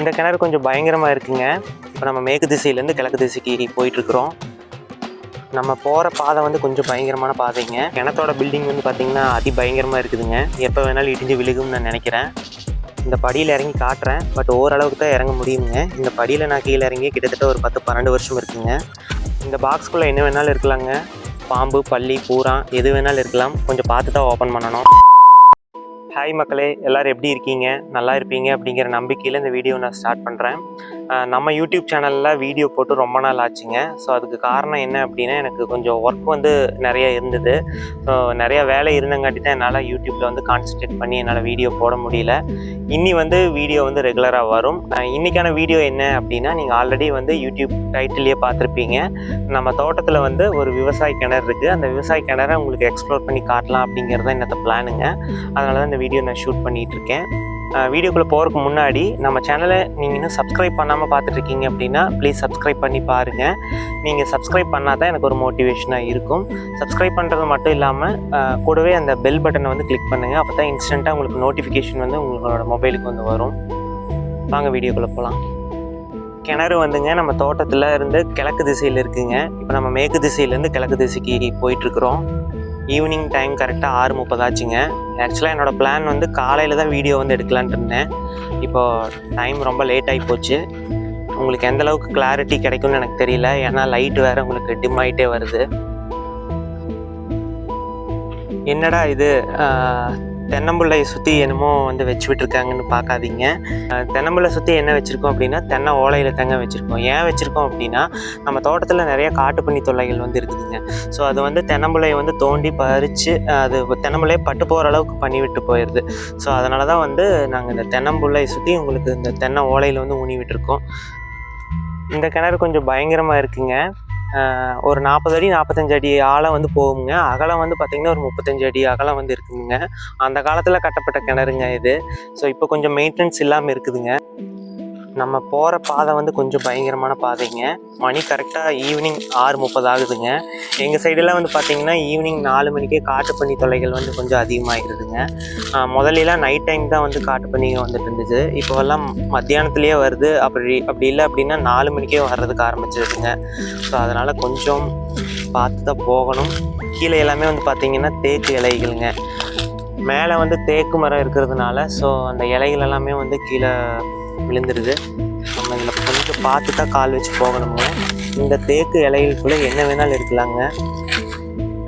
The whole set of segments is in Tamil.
இந்த கிணறு கொஞ்சம் பயங்கரமாக இருக்குங்க. இப்போ நம்ம மேற்கு திசையிலேருந்து கிழக்கு திசைக்கு போயிட்டுருக்குறோம். நம்ம போகிற பாதை வந்து கொஞ்சம் பயங்கரமான பாதைங்க. கிணத்தோட பில்டிங் வந்து பார்த்திங்கன்னா அதி பயங்கரமாக இருக்குதுங்க. எப்போ வேணாலும் இடிஞ்சு விழுகும்னு நான் நினைக்கிறேன். இந்த படியில் இறங்கி காட்டுறேன். பட் ஓரளவுக்கு தான் இறங்க முடியுங்க. இந்த படியில் நான் கீழே இறங்கி கிட்டத்தட்ட ஒரு பத்து பன்னெண்டு வருஷம் இருக்குங்க. இந்த பாக்ஸ்குள்ளே என்ன வேணாலும் இருக்கலாங்க. பாம்பு பள்ளி பூரா எது வேணாலும் இருக்கலாம். கொஞ்சம் பார்த்து தான் ஓப்பன் பண்ணணும். ஹாய் மக்களே எல்லோரும் எப்படி இருக்கீங்க? நல்லா இருப்பீங்க அப்படிங்கிற நம்பிக்கையில் இந்த வீடியோ நான் ஸ்டார்ட் பண்ணுறேன் நம்ம யூடியூப் சேனலில் வீடியோ போட்டு ரொம்ப நாள் ஆச்சுங்க. ஸோ அதுக்கு காரணம் என்ன அப்படின்னா எனக்கு கொஞ்சம் ஒர்க் வந்து நிறைய இருந்தது. ஸோ நிறைய வேலை இருந்தங்காட்டி தான் என்னால் யூடியூப்பில் வந்து கான்சன்ட்ரேட் பண்ணி என்னால் வீடியோ போட முடியல. இன்னி வந்து வீடியோ வந்து ரெகுலராக வரும். இன்றைக்கான வீடியோ என்ன அப்படின்னா நீங்கள் ஆல்ரெடி வந்து யூடியூப் டைட்டிலே பார்த்துருப்பீங்க. நம்ம தோட்டத்தில் வந்து ஒரு விவசாய கிணறு இருக்குது அந்த விவசாய கிணறை உங்களுக்கு எக்ஸ்ப்ளோர் பண்ணி காட்டலாம் அப்படிங்கிறது தான் என்னத்த பிளானுங்க அதனால தான் இந்த வீடியோ நான் ஷூட் பண்ணிகிட்ருக்கேன் வீடியோக்குள்ளே போகிறதுக்கு முன்னாடி நம்ம சேனலை நீங்கள் இன்னும் சப்ஸ்கிரைப் பண்ணாமல் பார்த்துட்ருக்கீங்க அப்படின்னா ப்ளீஸ் சப்ஸ்கிரைப் பண்ணி பாருங்கள் நீங்கள் சப்ஸ்கிரைப் பண்ணால் தான் எனக்கு ஒரு மோட்டிவேஷனாக இருக்கும். சப்ஸ்கிரைப் பண்ணுறது மட்டும் இல்லாமல் கூடவே அந்த பெல் பட்டனை வந்து கிளிக் பண்ணுங்கள் அப்போ தான் இன்ஸ்டண்ட்டாக உங்களுக்கு நோட்டிஃபிகேஷன் வந்து உங்களோட மொபைலுக்கு வந்து வரும். வாங்க வீடியோக்குள்ளே போகலாம் கிணறு வந்துங்க. நம்ம தோட்டத்தில் இருந்து கிழக்கு திசையில் இருக்குங்க. இப்போ நம்ம மேற்கு திசையிலேருந்து கிழக்கு திசைக்கு போயிட்டுருக்குறோம் ஈவினிங் டைம் கரெக்டாக ஆறு முப்பது ஆச்சுங்க. ஆக்சுவலாக என்னோடய பிளான் வந்து காலையில் தான் வீடியோ வந்து எடுக்கலான்ட்டு இருந்தேன். இப்போது டைம் ரொம்ப லேட் ஆகி போச்சு. உங்களுக்கு எந்த அளவுக்கு கிளாரிட்டி கிடைக்கும்னு எனக்கு தெரியல. ஏன்னா லைட் வேறு உங்களுக்கு டிம் ஆகிட்டே வருது. என்னடா இது? தென்னம்புள்ளையை சுற்றி என்னமோ வந்து வச்சு விட்டுருக்காங்கன்னு பார்க்காதீங்க. தென்னம்பிள்ளை தென்னம்புள்ளை சுற்றி என்ன வச்சுருக்கோம் அப்படின்னா தென்னை ஓலையில் தேங்க வச்சுருக்கோம். ஏன் வச்சுருக்கோம் அப்படின்னா நம்ம தோட்டத்தில் நிறைய காட்டுப்பண்ணி தொல்லைகள் வந்து இருக்குதுங்க. ஸோ அது வந்து தென்னம்புள்ளையை வந்து தோண்டி பறித்து அது தென்னம்புள்ளையை பட்டு போகிற அளவுக்கு பண்ணி விட்டு போயிடுது ஸோ அதனால தான் வந்து நாங்கள் இந்த தென்னம்புள்ளையை சுற்றி உங்களுக்கு இந்த தென்னை ஓலையில் வந்து ஊனி விட்டுருக்கோம் இந்த கிணறு கொஞ்சம் பயங்கரமாக இருக்குங்க. ஒரு நாற்பது அடி நாற்பத்தஞ்சு அடி ஆழம் வந்து போகுங்க அகலம் வந்து பார்த்திங்கன்னா ஒரு முப்பத்தஞ்சு அடி அகலம் வந்து இருக்குதுங்க அந்த காலத்தில் கட்டப்பட்ட கிணறுங்க இது. ஸோ இப்போ கொஞ்சம் மெயின்டெனன்ஸ் இல்லாமல் இருக்குதுங்க. நம்ம போகிற பாதை வந்து கொஞ்சம் பயங்கரமான பாதைங்க. மணி கரெக்டாக ஈவினிங் ஆறு முப்பது ஆகுதுங்க. எங்கள் சைடெல்லாம் வந்து பார்த்திங்கன்னா ஈவினிங் நாலு மணிக்கே காட்டு பண்ணி தொலைகள் வந்து கொஞ்சம் அதிகமாகிடுதுங்க முதல்லலாம் நைட் டைம் தான் வந்து காட்டு பண்ணிங்க வந்துட்டு இருந்துச்சு இப்போவெல்லாம் மத்தியானத்துலேயே வருது. அப்படி அப்படி இல்லை அப்படின்னா நாலு மணிக்கே வர்றதுக்கு ஆரம்பிச்சிருதுங்க. ஸோ அதனால் கொஞ்சம் பார்த்து தான் போகணும். கீழே எல்லாமே வந்து பார்த்திங்கன்னா தேக்கு இலைகளுங்க. மேலே வந்து தேக்கு மரம் இருக்கிறதுனால ஸோ அந்த இலைகள் எல்லாமே வந்து கீழே விழுந்துருது. நம்ம இதில் கொஞ்சம் பார்த்து தான் கால் வச்சு போகணுங்க. இந்த தேக்கு இலைகளுக்குள்ளே என்ன வேணாலும் இருக்கலாங்க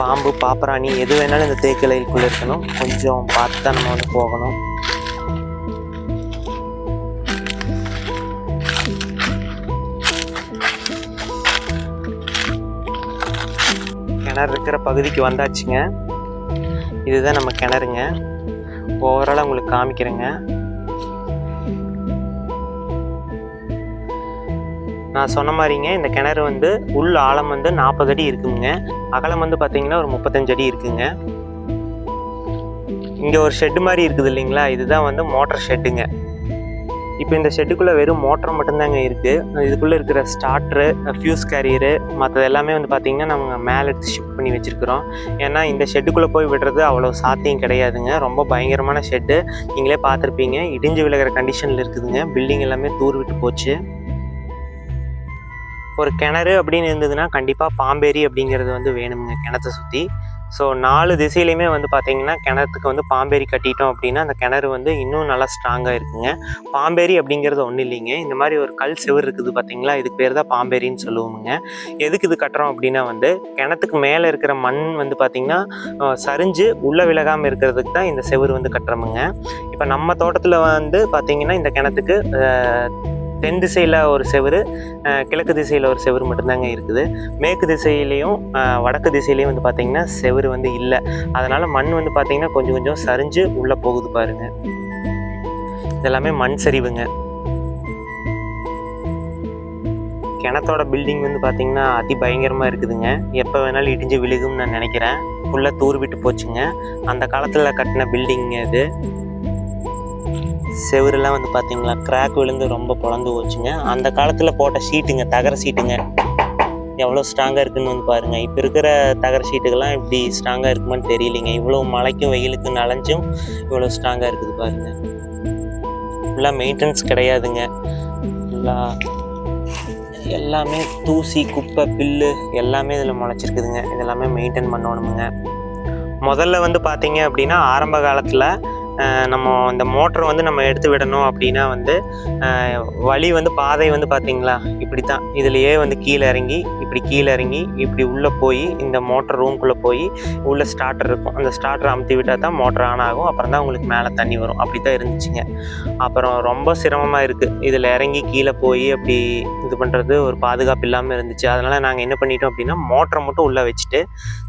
பாம்பு பாப்பராணி எது வேணாலும் இந்த தேக்கு இலைகளுக்குள்ளே இருக்கணும். கொஞ்சம் பார்த்து தான் நம்ம வந்து போகணும். கிணறு இருக்கிற பகுதிக்கு வந்தாச்சுங்க. இதுதான் நம்ம கிணறுங்க. ஓவராலாக உங்களுக்கு காமிக்கிறேங்க. நான் சொன்ன மாதிரிங்க இந்த கிணறு வந்து உள் ஆழம் வந்து நாற்பது அடி இருக்குங்க. அகலம் வந்து பார்த்தீங்கன்னா ஒரு முப்பத்தஞ்சு அடி இருக்குங்க. இங்கே ஒரு ஷெட்டு மாதிரி இருக்குது இல்லைங்களா? இதுதான் வந்து மோட்டர் ஷெட்டுங்க இப்போ இந்த ஷெட்டுக்குள்ளே வெறும் மோட்டர் மட்டும்தாங்க இருக்குது இதுக்குள்ளே இருக்கிற ஸ்டார்ட்ரு ஃபியூஸ் கேரியரு மற்றது எல்லாமே வந்து பார்த்திங்கன்னா நம்ம மேலே எடுத்து ஷிஃப்ட் பண்ணி வச்சுருக்குறோம். ஏன்னா இந்த ஷெட்டுக்குள்ளே போய் விடுறது அவ்வளோ சாத்தியம் கிடையாதுங்க. ரொம்ப பயங்கரமான ஷெட்டு நீங்களே பார்த்துருப்பீங்க. இடிஞ்சு விழுகிற கண்டிஷனில் இருக்குதுங்க. பில்டிங் எல்லாமே தூர் விட்டு போச்சு. ஒரு கிணறு அப்படின்னு இருந்ததுன்னா கண்டிப்பாக பாம்பேரி அப்படிங்கிறது வந்து வேணுங்க கிணத்தை சுற்றி ஸோ நாலு திசையிலையுமே வந்து பார்த்தீங்கன்னா கிணத்துக்கு வந்து பாம்பேரி கட்டிட்டோம் அப்படின்னா அந்த கிணறு வந்து இன்னும் நல்லா ஸ்ட்ராங்காக இருக்குங்க. பாம்பேரி அப்படிங்கிறது ஒன்றும் இல்லைங்க. இந்த மாதிரி ஒரு கல் செவுரு இருக்குது பார்த்தீங்களா இதுக்கு பேர் தான் பாம்பேரின்னு சொல்லுவோமுங்க. எதுக்கு இது கட்டுறோம் அப்படின்னா வந்து கிணத்துக்கு மேலே இருக்கிற மண் வந்து பார்த்திங்கன்னா சரிஞ்சு உள்ளே விலகாமல் இருக்கிறதுக்கு தான் இந்த செவுரு வந்து கட்டுறோமுங்க. இப்போ நம்ம தோட்டத்தில் வந்து பார்த்திங்கன்னா இந்த கிணத்துக்கு தென் திசையில் ஒரு செவுரு கிழக்கு திசையில் ஒரு செவுரு மட்டும்தாங்க இருக்குது. மேற்கு திசையிலையும் வடக்கு திசையிலையும் வந்து பார்த்திங்கன்னா செவுரு வந்து இல்லை. அதனால் மண் வந்து பார்த்திங்கன்னா கொஞ்சம் கொஞ்சம் சரிஞ்சு உள்ளே போகுது பாருங்க. இதெல்லாமே மண் சரிவுங்க. கிணத்தோட பில்டிங் வந்து பார்த்திங்கன்னா அதி பயங்கரமாக இருக்குதுங்க. எப்போ வேணாலும் இடிஞ்சு விழுகும்னு நான் நினைக்கிறேன். ஃபுல்லாக தூர் விட்டு போச்சுங்க. அந்த காலத்தில் கட்டின பில்டிங் இது. செவரெல்லாம் வந்து பார்த்தீங்களா கிராக் விழுந்து ரொம்ப பொழந்து போச்சுங்க. அந்த காலத்தில் போட்ட ஷீட்டுங்க தகர ஷீட்டுங்க எவ்வளோ ஸ்ட்ராங்காக இருக்குன்னு வந்து பாருங்கள் இப்போ இருக்கிற தகர ஷீட்டுக்கெல்லாம் இப்படி ஸ்ட்ராங்காக இருக்குமான்னு தெரியலைங்க. இவ்வளோ மழைக்கும் வெயிலுக்கும் நனைஞ்சும் இவ்வளோ ஸ்ட்ராங்காக இருக்குது பாருங்கள் ஃபுல்லாக மெயின்டெனன்ஸ் கிடையாதுங்க. ஃபுல்லாக எல்லாமே தூசி குப்பை பில்லு எல்லாமே இதில் முளைச்சிருக்குதுங்க. இதெல்லாமே மெயின்டைன் பண்ணணுமுங்க. முதல்ல வந்து பார்த்தீங்க அப்படின்னா ஆரம்ப காலத்தில் நம்ம இந்த மோட்டரை வந்து நம்ம எடுத்து விடணும் அப்படின்னா வந்து வழி வந்து பாதை வந்து பார்த்தீங்களா இப்படி தான் இதுலேயே வந்து கீழே இறங்கி இப்படி கீழே இறங்கி இப்படி உள்ளே போய் இந்த மோட்டர் ரூம்குள்ளே போய் உள்ளே ஸ்டார்டர் இருக்கும். அந்த ஸ்டார்டர் அமுத்தி விட்டால் தான் மோட்டர் ஆன் ஆகும். அப்புறம் தான் உங்களுக்கு மேலே தண்ணி வரும். அப்படி தான் இருந்துச்சுங்க. அப்புறம் ரொம்ப சிரமமாக இருக்குது இதில் இறங்கி கீழே போய் அப்படி இது பண்ணுறது ஒரு பாதுகாப்பு இல்லாமல் இருந்துச்சு. அதனால் நாங்கள் என்ன பண்ணிட்டோம் அப்படின்னா மோட்டரை மட்டும் உள்ளே வச்சுட்டு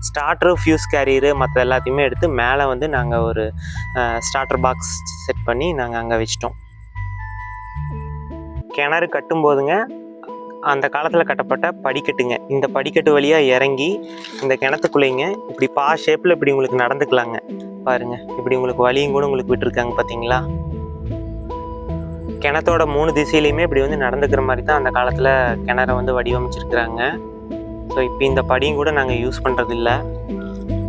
ஸ்டார்டரு ஃபியூஸ் கேரியரு மற்ற எல்லாத்தையுமே எடுத்து மேலே வந்து நாங்கள் ஒரு ஸ்டார்டர் பாக்ஸ் செட் பண்ணி நாங்கள் அங்கே வச்சிட்டோம். கிணறு கட்டும்போதுங்க அந்த காலத்தில் கட்டப்பட்ட படிக்கட்டுங்க. இந்த படிக்கட்டு வழியாக இறங்கி இந்த கிணத்துக்குள்ளேங்க இப்படி பா ஷேப்பில் இப்படி உங்களுக்கு நடந்துக்கலாங்க. பாருங்க இப்படி உங்களுக்கு வழியும் கூட உங்களுக்கு விட்டுருக்காங்க பார்த்தீங்களா கிணத்தோட மூணு திசையிலையுமே இப்படி வந்து நடந்துக்கிற மாதிரி தான் அந்த காலத்தில் கிணற வந்து வடிவமைச்சிருக்கிறாங்க. ஸோ இப்போ இந்த படியும் கூட நாங்கள் யூஸ் பண்ணுறதில்ல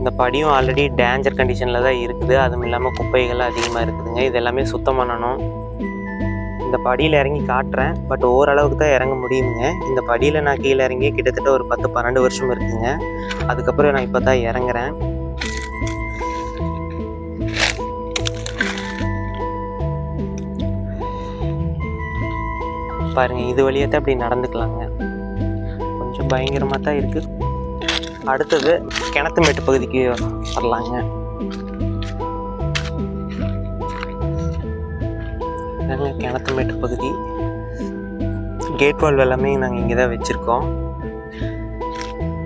இந்த படியும் ஆல்ரெடி டேஞ்சர் கண்டிஷனில் தான் இருக்குது. அதுவும் இல்லாமல் குப்பைகள் அதிகமாக இருக்குதுங்க. இது எல்லாமே சுத்தம் பண்ணணும். இந்த படியில் இறங்கி காட்டுறேன். பட் ஓரளவுக்கு தான் இறங்க முடியுங்க இந்த படியில் நான் கீழே இறங்கி கிட்டத்தட்ட ஒரு பத்து பன்னெண்டு வருஷம் இருக்குங்க. அதுக்கப்புறம் நான் இப்போ தான் இறங்குறேன். பாருங்கள் இது வழியாக தான் அப்படி நடந்துக்கலாங்க. கொஞ்சம் பயங்கரமாக தான் இருக்குது அடுத்தது கிணத்து மேட்டு பகுதிக்கு வரலாங்க. நாங்க கிணத்து மேட்டு பகுதி. கேட் வால் எல்லாமே நாங்கள் இங்கே தான் வச்சுருக்கோம்.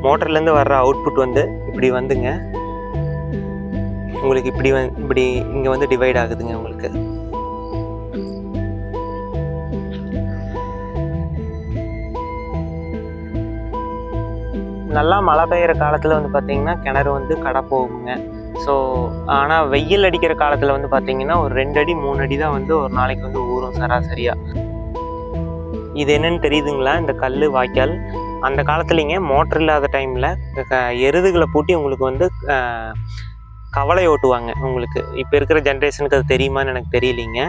மோட்டர்லேருந்து வர்ற அவுட்புட் வந்து இப்படி வந்துங்க. உங்களுக்கு இப்படி வந் இப்படி இங்கே வந்து டிவைட் ஆகுதுங்க உங்களுக்கு. நல்லா மழை பெய்கிற காலத்தில் வந்து பார்த்தீங்கன்னா கிணறு வந்து கடை போகுங்க. ஸோ ஆனால் வெயில் அடிக்கிற காலத்தில் வந்து பார்த்தீங்கன்னா ஒரு ரெண்டு அடி மூணு அடி தான் வந்து ஒரு நாளைக்கு வந்து ஊறும் சராசரியாக இது என்னன்னு தெரியுதுங்களா? இந்த கல் வாய்க்கால். அந்த காலத்துலேங்க மோட்டர் இல்லாத டைமில் எருதுகளை பூட்டி உங்களுக்கு வந்து கவலை ஓட்டுவாங்க உங்களுக்கு. இப்போ இருக்கிற ஜென்ரேஷனுக்கு அது தெரியுமான்னு எனக்கு தெரியலிங்க.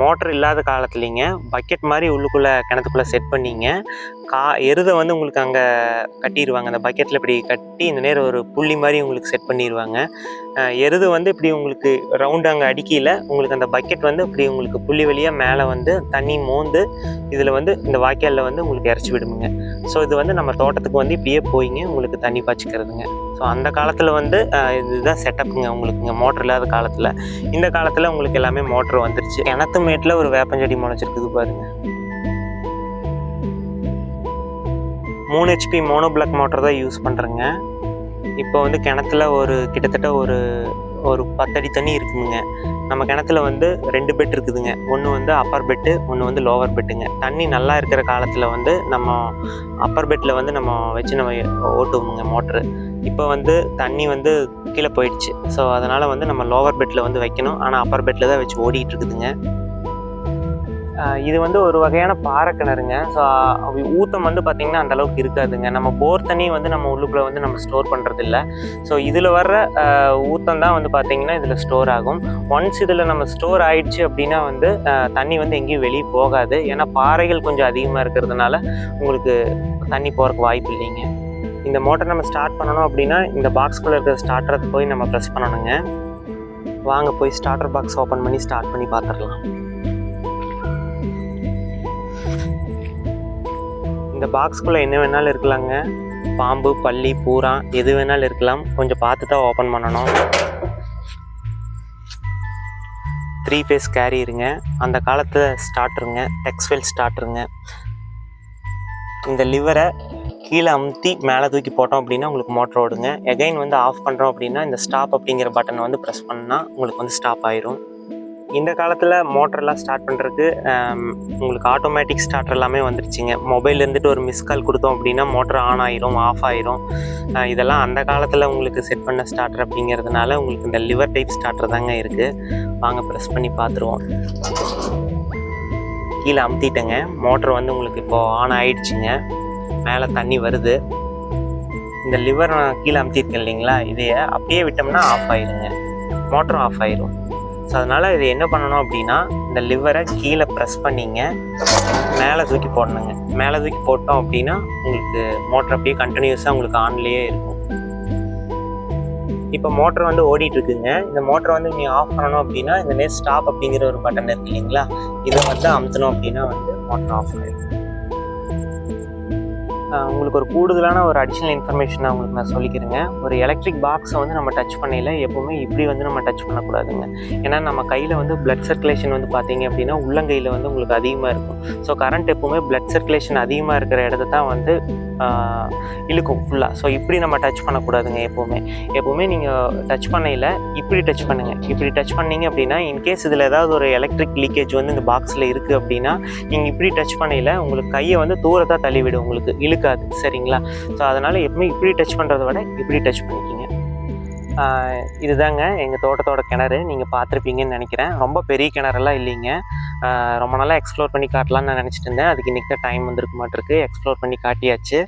மோட்டர் இல்லாத காலத்துலிங்க. பக்கெட் மாதிரி உள்ளுக்குள்ளே கிணத்துக்குள்ளே செட் பண்ணிங்க. கா எருதை வந்து உங்களுக்கு அங்கே கட்டிடுவாங்க அந்த பக்கெட்டில் இப்படி கட்டி இந்த நேரம் ஒரு புள்ளி மாதிரி உங்களுக்கு செட் பண்ணிடுவாங்க எருது வந்து இப்படி உங்களுக்கு ரவுண்டு அங்கே அடிக்கையில் உங்களுக்கு அந்த பக்கெட் வந்து இப்படி உங்களுக்கு புள்ளி வழியாக மேலே வந்து தண்ணி மோந்து இதில் வந்து இந்த வாய்க்காலில் வந்து உங்களுக்கு இறச்சி விடுமுங்க. ஸோ இது வந்து நம்ம தோட்டத்துக்கு வந்து இப்படியே போயிங்க. உங்களுக்கு தண்ணி பாய்ச்சிக்கிறதுங்க. ஸோ அந்த காலத்தில் வந்து இதுதான் செட்டப்புங்க உங்களுக்குங்க மோட்டர் இல்லாத காலத்தில். இந்த காலத்தில் உங்களுக்கு எல்லாமே மோட்டர் வந்துருச்சு. கிணத்து மேட்டில் ஒரு வேப்பஞ்செடி முளைச்சிருக்குது பாருங்க. மூணு ஹெச்பி மோனோ பிளாக் மோட்டர் தான் யூஸ் பண்ணுறேங்க இப்போ வந்து கிணத்துல ஒரு கிட்டத்தட்ட ஒரு ஒரு பத்தடி தண்ணி இருக்குதுங்க. நம்ம கிணத்துல வந்து ரெண்டு பெட் இருக்குதுங்க. ஒன்று வந்து அப்பர் பெட்டு ஒன்று வந்து லோவர் பெட்டுங்க தண்ணி நல்லா இருக்கிற காலத்தில் வந்து நம்ம அப்பர் பெட்டில் வந்து நம்ம வச்சு நம்ம ஓட்டுவோங்க மோட்ரு இப்போ வந்து தண்ணி வந்து கீழே போயிடுச்சு. ஸோ அதனால் வந்து நம்ம லோவர் பெட்டில் வந்து வைக்கணும். ஆனால் அப்பர் பெட்டில் தான் வச்சு ஓடிட்டு இருக்குதுங்க இது வந்து ஒரு வகையான பாறை கிணறுங்க. ஸோ ஊத்தம் வந்து பார்த்திங்கன்னா அந்த அளவுக்கு இருக்காதுங்க. நம்ம போர் தண்ணி வந்து நம்ம உள்ளுக்குள்ளே வந்து நம்ம ஸ்டோர் பண்ணுறது இல்லை ஸோ இதில் வர்ற ஊத்தம் தான் வந்து பார்த்திங்கன்னா இதில் ஸ்டோர் ஆகும். ஒன்ஸ் இதில் நம்ம ஸ்டோர் ஆயிடுச்சு அப்படின்னா வந்து தண்ணி வந்து எங்கேயும் வெளியே போகாது. ஏன்னா பாறைகள் கொஞ்சம் அதிகமாக இருக்கிறதுனால உங்களுக்கு தண்ணி போகிறக்கு வாய்ப்பு இல்லைங்க. இந்த மோட்டர் நம்ம ஸ்டார்ட் பண்ணணும் அப்படின்னா இந்த பாக்ஸ்குள்ளே இருக்கிற ஸ்டார்டரை போய் நம்ம ப்ரெஸ் பண்ணணுங்க. வாங்க போய் ஸ்டார்டர் பாக்ஸ் ஓப்பன் பண்ணி ஸ்டார்ட் பண்ணி பார்த்துடலாம். இந்த பாக்ஸ்குள்ளே என்ன வேணாலும் இருக்கலாங்க. பாம்பு பள்ளி பூரா எது வேணாலும் இருக்கலாம். கொஞ்சம் பார்த்து தான் ஓப்பன் பண்ணணும். த்ரீ ஃபேஸ் கேரியருங்க அந்த காலத்தில் ஸ்டார்டருங்க டெக்ஸ்வெல் ஸ்டார்டருங்க இந்த லிவரை கீழே அமுத்தி மேலே தூக்கி போட்டோம் அப்படின்னா உங்களுக்கு மோட்டர் ஓடுங்க. எகைன் வந்து ஆஃப் பண்ணுறோம் அப்படின்னா இந்த ஸ்டாப் அப்படிங்கிற பட்டனை வந்து ப்ரெஸ் பண்ணால் உங்களுக்கு வந்து ஸ்டாப் ஆயிரும். இந்த காலத்தில் மோட்டர்லாம் ஸ்டார்ட் பண்ணுறதுக்கு உங்களுக்கு ஆட்டோமேட்டிக் ஸ்டார்டர் எல்லாமே வந்துருச்சுங்க. மொபைல் இருந்துட்டு ஒரு மிஸ் கால் கொடுத்தோம் அப்படின்னா மோட்டர் ஆன் ஆயிரும் ஆஃப் ஆயிரும். இதெல்லாம் அந்த காலத்தில் உங்களுக்கு செட் பண்ண ஸ்டார்டர் அப்படிங்கிறதுனால உங்களுக்கு இந்த லிவர் டைப் ஸ்டார்டர் தாங்க இருக்குது வாங்க ப்ரெஸ் பண்ணி பார்த்துருவோம் கீழே அமுத்திட்டேங்க. மோட்டர் வந்து உங்களுக்கு இப்போது ஆன் ஆயிடுச்சுங்க. மேலே தண்ணி வருது. இந்த லிவர் நான் கீழே அமுத்திருக்கேன் இல்லைங்களா? இதைய அப்படியே விட்டோம்னா ஆஃப் ஆயிடுங்க. மோட்டரும் ஆஃப் ஆயிரும். ஸோ அதனால் இது என்ன பண்ணணும் அப்படின்னா இந்த லிவரை கீழே ப்ரெஸ் பண்ணிங்க. மேலே தூக்கி போடணுங்க. மேலே தூக்கி போட்டோம் அப்படின்னா உங்களுக்கு மோட்டர் அப்படியே கண்டினியூஸாக உங்களுக்கு ஆன்லேயே இருக்கும். இப்போ மோட்டர் வந்து ஓடிட்டு இருக்குங்க இந்த மோட்டர் வந்து நீங்கள் ஆஃப் பண்ணணும் அப்படின்னா இந்த நேர் ஸ்டாப் அப்படிங்கிற ஒரு பட்டன் இருக்கு இல்லைங்களா? இதை வந்து அமுத்தணும் அப்படின்னா வந்து மோட்டர் ஆஃப் ஆகிடும் உங்களுக்கு ஒரு கூடுதலான ஒரு அடிஷ்னல் இன்ஃபர்மேஷன் நான் உங்களுக்கு நான் சொல்லிக்கிறேங்க. ஒரு எலக்ட்ரிக் பாக்ஸை வந்து நம்ம டச் பண்ணையில் எப்போவுமே இப்படி வந்து நம்ம டச் பண்ணக்கூடாதுங்க. ஏன்னா நம்ம கையில் வந்து பிளட் சர்க்குலேஷன் வந்து பார்த்தீங்க அப்படின்னா உள்ளங்கையில் வந்து உங்களுக்கு அதிகமாக இருக்கும். ஸோ கரண்ட் எப்போவுமே பிளட் சர்க்குலேஷன் அதிகமாக இருக்கிற இடத்த தான் வந்து இழுக்கும் ஃபுல்லாக ஸோ இப்படி நம்ம டச் பண்ணக்கூடாதுங்க எப்போவுமே. எப்போவுமே நீங்கள் டச் பண்ணையில் இப்படி டச் பண்ணுங்கள் இப்படி டச் பண்ணீங்க அப்படின்னா இன்கேஸ் இதில் ஏதாவது ஒரு எலக்ட்ரிக் லீக்கேஜ் வந்து இந்த பாக்ஸில் இருக்குது அப்படின்னா நீங்கள் இப்படி டச் பண்ணையில் உங்களுக்கு கையை வந்து தூரத்தாக தள்ளிவிடும் உங்களுக்கு. இருக்காது சரிங்களா? ஸோ அதனால் எப்பவுமே இப்படி டச் பண்ணுறத விட இப்படி டச் பண்ணிக்கிங்க. இதுதாங்க எங்கள் தோட்டத்தோட கிணறு. நீங்கள் பார்த்துருப்பீங்கன்னு நினைக்கிறேன். ரொம்ப பெரிய கிணறெல்லாம் இல்லைங்க. ரொம்ப நாளாக எக்ஸ்ப்ளோர் பண்ணி காட்டலாம்னு நான் நினச்சிட்டு இருந்தேன். அதுக்கு இன்றைக்கி தான் டைம் வந்திருக்க மாட்டிருக்கு. எக்ஸ்ப்ளோர் பண்ணி காட்டியாச்சு.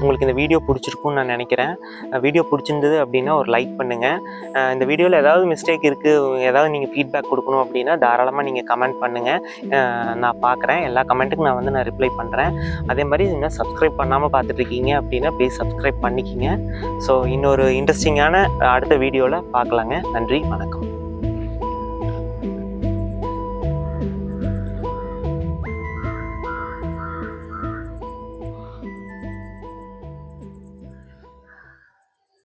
உங்களுக்கு இந்த வீடியோ பிடிச்சிருக்கும்னு நான் நினைக்கிறேன். வீடியோ பிடிச்சிருந்தது அப்படின்னா ஒரு லைக் பண்ணுங்கள் இந்த வீடியோவில் ஏதாவது மிஸ்டேக் இருக்குது ஏதாவது நீங்கள் ஃபீட்பேக் கொடுக்கணும் அப்படின்னா தாராளமாக நீங்கள் கமெண்ட் பண்ணுங்கள் நான் பார்க்குறேன் எல்லா கமெண்ட்டுக்கும் நான் வந்து நான் ரிப்ளை பண்ணுறேன் அதே மாதிரி இன்னும் சப்ஸ்கிரைப் பண்ணாமல் பார்த்துட்ருக்கீங்க அப்படின்னா ப்ளீஸ் சப்ஸ்கிரைப் பண்ணிக்கிங்க. ஸோ இன்னொரு இன்ட்ரெஸ்டிங்கான அடுத்த வீடியோவில் பார்க்கலாங்க நன்றி வணக்கம்.